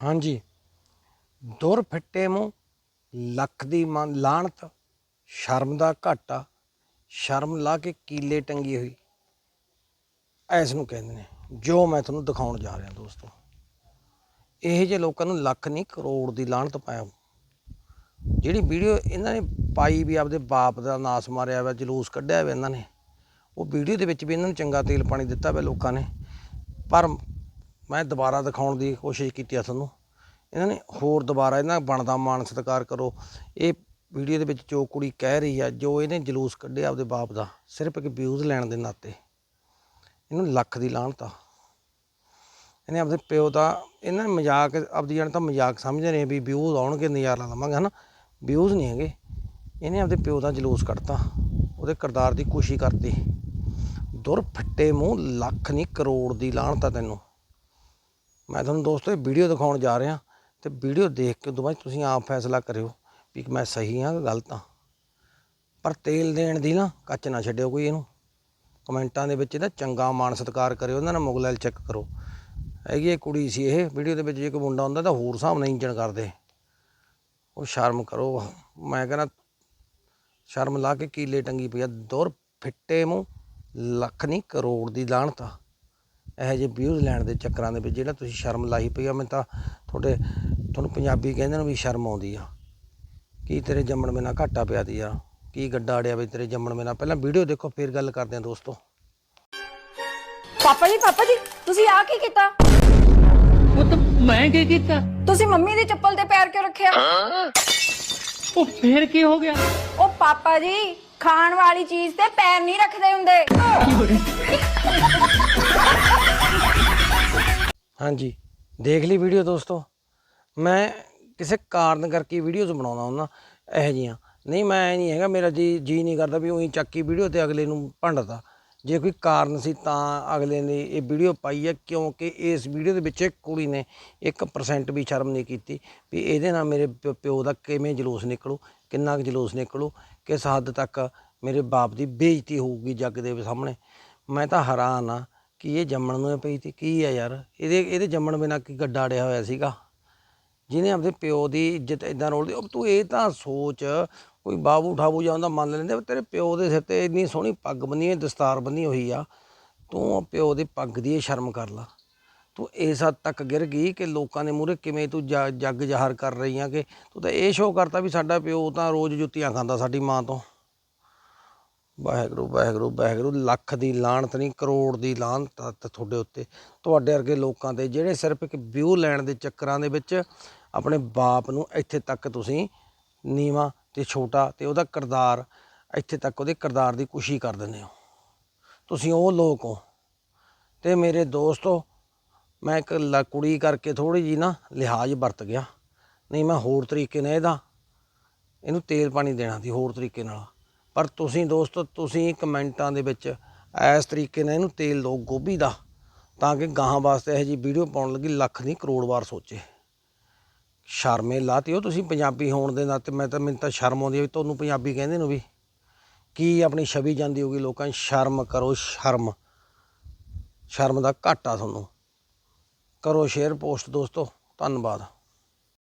ਹਾਂਜੀ। ਦੁਰ ਫਿੱਟੇ ਮੂੰਹ ਲੱਖ ਦੀ ਮਨ ਲਾਹਣਤ ਸ਼ਰਮ ਦਾ ਘਾਟਾ, ਸ਼ਰਮ ਲਾ ਕੇ ਕੀਲੇ ਟੰਗੀ ਹੋਈ। ਐਸ ਨੂੰ ਕਹਿੰਦੇ ਨੇ, ਜੋ ਮੈਂ ਤੁਹਾਨੂੰ ਦਿਖਾਉਣ ਜਾ ਰਿਹਾ ਦੋਸਤੋ। ਇਹ ਜੇ ਲੋਕਾਂ ਨੂੰ ਲੱਖ ਨਹੀਂ, ਕਰੋੜ ਦੀ ਲਾਹਣਤ ਪਾਇਆ। ਜਿਹੜੀ ਵੀਡੀਓ ਇਹਨਾਂ ਨੇ ਪਾਈ ਵੀ ਆਪਦੇ ਬਾਪ ਦਾ ਨਾਸ ਮਾਰਿਆ ਵਾ, ਜਲੂਸ ਕੱਢਿਆ ਵਾ ਇਹਨਾਂ ਨੇ, ਉਹ ਵੀਡੀਓ ਦੇ ਵਿੱਚ ਵੀ ਇਹਨਾਂ ਨੂੰ ਚੰਗਾ ਤੇਲ ਪਾਣੀ ਦਿੱਤਾ ਵਾ ਲੋਕਾਂ ਨੇ। ਪਰ ਮੈਂ ਦੁਬਾਰਾ ਦਿਖਾਉਣ ਦੀ ਕੋਸ਼ਿਸ਼ ਕੀਤੀ ਆ ਤੁਹਾਨੂੰ। ਇਹਨਾਂ ਨੇ ਹੋਰ ਦੁਬਾਰਾ ਇਹਨਾਂ ਬਣਦਾ ਮਾਣ ਸਤਿਕਾਰ ਕਰੋ। ਇਹ ਵੀਡੀਓ ਦੇ ਵਿੱਚ ਜੋ ਕੁੜੀ ਕਹਿ ਰਹੀ ਆ, ਜੋ ਇਹਨੇ ਜਲੂਸ ਕੱਢਿਆ ਆਪਦੇ ਬਾਪ ਦਾ, ਸਿਰਫ ਇੱਕ ਵਿਊਜ਼ ਲੈਣ ਦੇ ਨਾਤੇ। ਇਹਨੂੰ ਲੱਖ ਦੀ ਲਾਹਣਤ ਇਹਨੇ ਆਪਦੇ ਪਿਓ ਦਾ, ਇਹਨਾਂ ਨੇ ਮਜ਼ਾਕ, ਆਪਦੀ ਜਾਨ ਤਾਂ ਮਜ਼ਾਕ ਸਮਝ ਰਹੇ ਵੀ ਵਿਊਜ਼ ਆਉਣਗੇ, ਨਜ਼ਾਰਾ ਲਵਾਂਗੇ, ਹਨਾ? ਵਿਊਜ਼ ਨਹੀਂ ਹੈਗੇ। ਇਹਨੇ ਆਪਦੇ ਪਿਓ ਦਾ ਜਲੂਸ ਕੱਢਤਾ। ਉਹਦੇ ਕਿਰਦਾਰ ਦੀ ਖੁਸ਼ੀ ਕਰਤੀ। ਦੁਰ ਫੱਟੇ ਮੂੰਹ, ਲੱਖ ਨਹੀਂ ਕਰੋੜ ਦੀ ਲਾਹਣਤ ਤੈਨੂੰ। ਮੈਂ ਤੁਹਾਨੂੰ ਦੋਸਤੋ ਇਹ ਵੀਡੀਓ ਦਿਖਾਉਣ ਜਾ ਰਿਹਾ ਤੇ ਵੀਡੀਓ ਦੇਖ ਕੇ ਉਦੋਂ ਬਾਅਦ ਤੁਸੀਂ ਆਪ ਫੈਸਲਾ ਕਰਿਓ ਵੀ ਮੈਂ ਸਹੀ ਹਾਂ ਕਿ ਗਲਤ ਹਾਂ। ਪਰ ਤੇਲ ਦੇਣ ਦੀ ਨਾ ਕੱਚ ਨਾ ਛੱਡਿਓ ਕੋਈ ਇਹਨੂੰ। ਕਮੈਂਟਾਂ ਦੇ ਵਿੱਚ ਇਹਦਾ ਚੰਗਾ ਮਾਣ ਸਤਿਕਾਰ ਕਰਿਓ ਉਹਨਾਂ ਨਾਲ ਮੁਗਲੈਲ ਚੈੱਕ ਕਰੋ। ਹੈਗੀ ਇਹ ਕੁੜੀ ਸੀ ਇਹ, ਵੀਡੀਓ ਦੇ ਵਿੱਚ ਜੇ ਕੋਈ ਮੁੰਡਾ ਹੁੰਦਾ ਤਾਂ ਹੋਰ ਹਿਸਾਬ ਨਾਲ ਇੰਜਣ ਕਰਦੇ। ਉਹ ਸ਼ਰਮ ਕਰੋ, ਮੈਂ ਕਹਿੰਦਾ ਸ਼ਰਮ ਲਾ ਕੇ ਕੀਲੇ ਟੰਗੀ ਪਈ ਆ, ਦੁਰ ਫਿੱਟੇ ਮੂੰਹ, ਲੱਖ ਨਹੀਂ ਕਰੋੜ ਦੀ ਲਾਹਣਤ ਇਹੋ ਜਿਹੇ ਵਿਊਜ਼ ਲੈਣ ਦੇ ਚੱਕਰਾਂ ਦੇ ਵਿੱਚ ਜਿਹੜਾ ਤੁਸੀਂ ਸ਼ਰਮ ਲਾਈ ਪਈ ਆ ਮੈਂ ਤਾਂ ਤੁਹਾਡੇ ਤੁਹਾਨੂੰ ਪੰਜਾਬੀ ਕਹਿੰਦੇ ਨੇ ਵੀ ਸ਼ਰਮ ਆਉਂਦੀ ਆ। ਕੀ ਤੇਰੇ ਜੰਮਣ ਬਿਨਾ ਘਾਟਾ ਪਿਆ ਦੀ ਆ? ਕੀ ਗੱਡਾ ਅੜਿਆ ਵੀ ਤੇਰੇ ਜੰਮਣ ਬਿਨਾ? ਪਹਿਲਾਂ ਵੀਡੀਓ ਦੇਖੋ ਫਿਰ ਗੱਲ ਕਰਦੇ ਆ ਦੋਸਤੋ। ਪਾਪਾ ਜੀ ਪਾਪਾ ਜੀ ਤੁਸੀਂ ਆ ਕੀ ਕੀਤਾ? ਉਹ ਤਾਂ ਮੈਂ ਕੀ ਕੀਤਾ? ਤੁਸੀਂ ਮੰਮੀ ਦੀ ਚੱਪਲ ਤੇ ਪੈਰ ਕਿਉਂ ਰੱਖਿਆ? ਉਹ ਫੇਰ ਕੀ ਹੋ ਗਿਆ? ਉਹ ਪਾਪਾ ਜੀ ਖਾਣ ਵਾਲੀ ਚੀਜ਼ ਤੇ ਪੈਰ ਨਹੀਂ ਰੱਖਦੇ ਹੁੰਦੇ। ਹਾਂਜੀ। ਦੇਖ ਲਈ ਵੀਡੀਓ ਦੋਸਤੋ। ਮੈਂ ਕਿਸੇ ਕਾਰਨ ਕਰਕੇ ਵੀਡੀਓਜ਼ ਬਣਾਉਂਦਾ ਹੁੰਦਾ, ਇਹੋ ਜਿਹੀਆਂ। ਨਹੀਂ, ਮੈਂ ਨਹੀਂ ਹੈਗਾ, ਮੇਰਾ ਜੀ ਜੀ ਨਹੀਂ ਕਰਦਾ ਵੀ ਉਹੀ ਚੱਕੀ ਵੀਡੀਓ ਤੇ ਅਗਲੇ ਨੂੰ ਭੰਡਦਾ। ਜੇ ਕੋਈ ਕਾਰਨ ਸੀ ਤਾਂ ਅਗਲੇ ਨੇ ਇਹ ਵੀਡੀਓ ਪਾਈ ਹੈ, ਕਿਉਂਕਿ ਇਸ ਵੀਡੀਓ ਦੇ ਵਿੱਚ ਇੱਕ ਕੁੜੀ ਨੇ 1% ਵੀ ਸ਼ਰਮ ਨਹੀਂ ਕੀਤੀ ਵੀ ਇਹਦੇ ਨਾਲ ਮੇਰੇ ਪ- ਪਿਓ ਦਾ ਕਿਵੇਂ ਜਲੂਸ ਨਿਕਲੂ, ਕਿੰਨਾ ਕੁ ਜਲੂਸ ਨਿਕਲੂ, ਕਿਸ ਹੱਦ ਤੱਕ ਮੇਰੇ ਬਾਪ ਦੀ ਬੇਇੱਜ਼ਤੀ ਹੋਊਗੀ ਜੱਗ ਦੇ ਸਾਹਮਣੇ। ਮੈਂ ਤਾਂ ਹੈਰਾਨ ਆ ਕਿ ਇਹ ਜੰਮਣ ਨੂੰ ਪਈ ਤੀ ਕੀ ਆ ਯਾਰ? ਇਹਦੇ ਇਹਦੇ ਜੰਮਣ ਬਿਨਾ ਕੀ ਗੱਡਾ ਅੜਿਆ ਹੋਇਆ ਸੀਗਾ? ਜਿਹਨੇ ਆਪਦੇ ਪਿਓ ਦੀ ਇੱਜ਼ਤ ਇਦਾਂ ਰੋਲਦੀ, ਉਹ ਤੂੰ ਇਹ ਤਾਂ ਸੋਚ, ਕੋਈ ਬਾਬੂ ਠਾਬੂ ਜਾਂਦਾ ਮੰਨ ਲੈਂਦੇ ਤੇਰੇ ਪਿਓ ਦੇ ਸਿਰ ਤੇ ਇੰਨੀ ਸੋਹਣੀ ਪੱਗ ਬੰਨੀ ਹੋਈ, ਦਸਤਾਰ ਬੰਨੀ ਹੋਈ ਆ, ਤੂੰ ਪਿਓ ਦੀ ਪੱਗ ਦੀ ਇਹ ਸ਼ਰਮ ਕਰ ਲਾ। ਤੂੰ ਇਸ ਹੱਦ ਤੱਕ ਗਿਰ ਗਈ ਕਿ ਲੋਕਾਂ ਦੇ ਮੂਹਰੇ ਕਿਵੇਂ ਤੂੰ ਜ- ਜੱਗ ਜ਼ਾਹਰ ਕਰ ਰਹੀ ਆ ਕਿ ਤੂੰ ਤਾਂ ਇਹ ਸ਼ੋਅ ਕਰਤਾ ਵੀ ਸਾਡਾ ਪਿਓ ਤਾਂ ਰੋਜ਼ ਜੁੱਤੀਆਂ ਖਾਂਦਾ ਸਾਡੀ ਮਾਂ ਤੋਂ। ਵਾਹਿਗੁਰੂ ਵਾਹਿਗੁਰੂ ਵਾਹਿਗੁਰੂ, ਲੱਖ ਦੀ ਲਾਹਨਤ ਨਹੀਂ, ਕਰੋੜ ਦੀ ਲਾਹਣਤ ਆ ਤੁਹਾਡੇ ਉੱਤੇ। ਤੁਹਾਡੇ ਵਰਗੇ ਲੋਕਾਂ ਤੇ ਜਿਹੜੇ ਸਿਰਫ ਇੱਕ ਵਿਊ ਲੈਣ ਦੇ ਚੱਕਰਾਂ ਦੇ ਵਿੱਚ ਆਪਣੇ ਬਾਪ ਨੂੰ ਇੱਥੇ ਤੱਕ ਤੁਸੀਂ ਨੀਵਾ ਤੇ ਛੋਟਾ ਤੇ ਉਹਦਾ ਕਿਰਦਾਰ, ਇੱਥੇ ਤੱਕ ਉਹਦੇ ਕਿਰਦਾਰ ਦੀ ਖੁਸ਼ੀ ਕਰ ਦਿੰਦੇ ਹੋ। ਤੁਸੀਂ ਉਹ ਲੋਕ ਹੋ। ਤੇ ਮੇਰੇ ਦੋਸਤੋ, ਮੈਂ ਇੱਕ ਲ- ਕੁੜੀ ਕਰਕੇ ਥੋੜੀ ਜੀ ਨਾ ਲਿਹਾਜ਼ ਵਰਤ ਗਿਆ। ਨਹੀਂ, ਮੈਂ ਹੋਰ ਤਰੀਕੇ ਨਾਲ ਇਹਦਾ। ਇਹਨੂੰ ਤੇਲ ਪਾਣੀ ਦੇਣਾ ਸੀ ਹੋਰ ਤਰੀਕੇ ਨਾਲ। ਪਰ ਤੁਸੀਂ ਦੋਸਤੋ, ਤੁਸੀਂ ਕਮੈਂਟਾਂ ਦੇ ਵਿੱਚ ਇਸ ਤਰੀਕੇ ਨਾਲ ਇਹਨੂੰ ਤੇਲ ਦਿਓ ਗੋਭੀ ਦਾ, ਤਾਂ ਕਿ ਗਾਹਾਂ ਵਾਸਤੇ ਇਹੋ ਜੀ ਵੀਡੀਓ ਪਾਉਣ ਲੱਗੀ, ਲੱਖ ਨਹੀਂ, ਕਰੋੜ ਵਾਰ ਸੋਚੇ। ਸ਼ਰਮੇ ਲਾਤੀ ਉਹ ਤੁਸੀਂ ਪੰਜਾਬੀ ਹੋਣ ਦੇ ਨਾਤੇ, ਮੈਂ ਤਾਂ, ਮੈਨੂੰ ਤਾਂ ਸ਼ਰਮ ਆਉਂਦੀ ਹੈ ਵੀ ਤੁਹਾਨੂੰ ਪੰਜਾਬੀ ਕਹਿੰਦੇ ਨੂੰ ਵੀ। ਕੀ ਆਪਣੀ ਛਵੀ ਜਾਂਦੀ ਹੋਗੀ ਲੋਕਾਂ ਦੀ? ਸ਼ਰਮ ਕਰੋ, ਸ਼ਰਮ। ਸ਼ਰਮ ਦਾ ਘਾਟਾ ਤੁਹਾਨੂੰ। ਕਰੋ ਸ਼ੇਅਰ ਪੋਸਟ ਦੋਸਤੋ, ਧੰਨਵਾਦ।